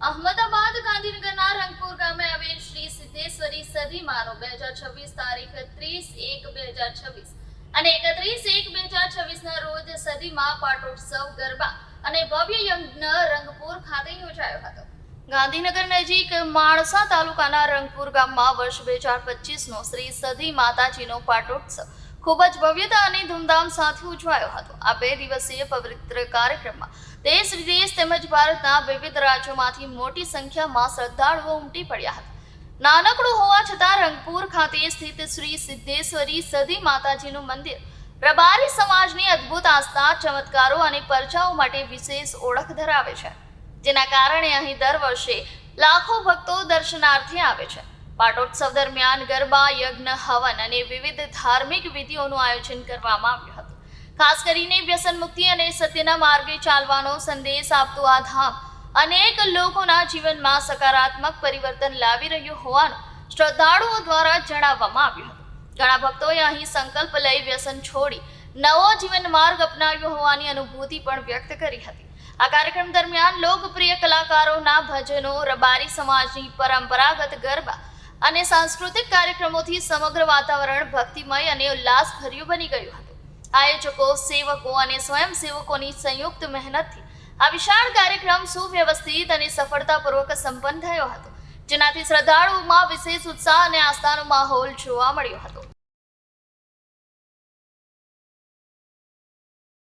અહમદાબાદ ગાંધીનગરના રંગપુર ગામે આવેલ શ્રી સિદ્ધેશ્વરી સદી માનો બે હજાર છવ્વીસ તારીખ ત્રીસ એક બે હજાર છવ્વીસ અને એકત્રીસ એક બે હજાર છવ્વીસ ના રોજ સદીમાં પાટોત્સવ ગરબા અને ભવ્ય યજ્ઞ રંગપુર ખાતે યોજાયો હતો. ગાંધીનગર નજીક માણસા તાલુકાના રંગપુર ગામમાં વર્ષ બે હજાર પચીસનો શ્રી સદી માતાજીનો પાટોત્સવ ખૂબ જ ભવ્યતા અને ધૂમધામ સાથે ઉજવાયો હતો. આ બે દિવસીય પવિત્ર કાર્યક્રમમાં દેશ વિદેશ તેમજ ભારતના વિવિધ રાજ્યોમાંથી મોટી સંખ્યામાં શ્રદ્ધાળુઓ ઉમટી પડ્યા હતા. નાનકડું હોવા છતાં રંગપુર ખાતે સ્થિત શ્રી સિદ્ધેશ્વરી સધી માતાજીનું મંદિર રબારી સમાજની અદ્ભુત આસ્થા, ચમત્કારો અને પરચાઓ માટે વિશેષ ઓળખ ધરાવે છે. જેના કારણે અહીં દર વર્ષે લાખો ભક્તો દર્શનાર્થે આવે છે. પાટોત્સવ દરમિયાન ગરબા, યજ્ઞ, હવન અને વિવિધ ધાર્મિક વિધિઓનું આયોજન કરવામાં આવ્યું હતું. ખાસ કરીને વ્યસન મુક્તિ અને સત્યના માર્ગે ચાલવાનો સંદેશ આપતું આ ધામ અનેક લોકોના જીવનમાં સકારાત્મક પરિવર્તન લાવી રહ્યું હોવાનું શ્રદ્ધાળુઓ દ્વારા જણાવવામાં આવ્યું હતું. ઘણા ભક્તોએ અહીં સંકલ્પ લઈ વ્યસન છોડી નવો જીવન માર્ગ અપનાવ્યો હોવાની અનુભૂતિ પણ વ્યક્ત કરી હતી. આ કાર્યક્રમ દરમિયાન લોકપ્રિય કલાકારોના ભજનો, રબારી સમાજની પરંપરાગત ગરબા અને સાંસ્કૃતિક કાર્યક્રમોથી સમગ્ર વાતાવરણ ભક્તિમય અને ઉલ્લાસભર્યું બની ગયું હતું. આયોજકો, સેવકો અને સ્વયંસેવકોની સંયુક્ત મહેનતથી આ વિશાળ કાર્યક્રમ સુવ્યવસ્થિત અને સફળતાપૂર્વક સંપન્ન થયો હતો, જેનાથી શ્રદ્ધાળુઓમાં વિશેષ ઉત્સાહ અને આસ્થાનો માહોલ જોવા મળ્યો હતો.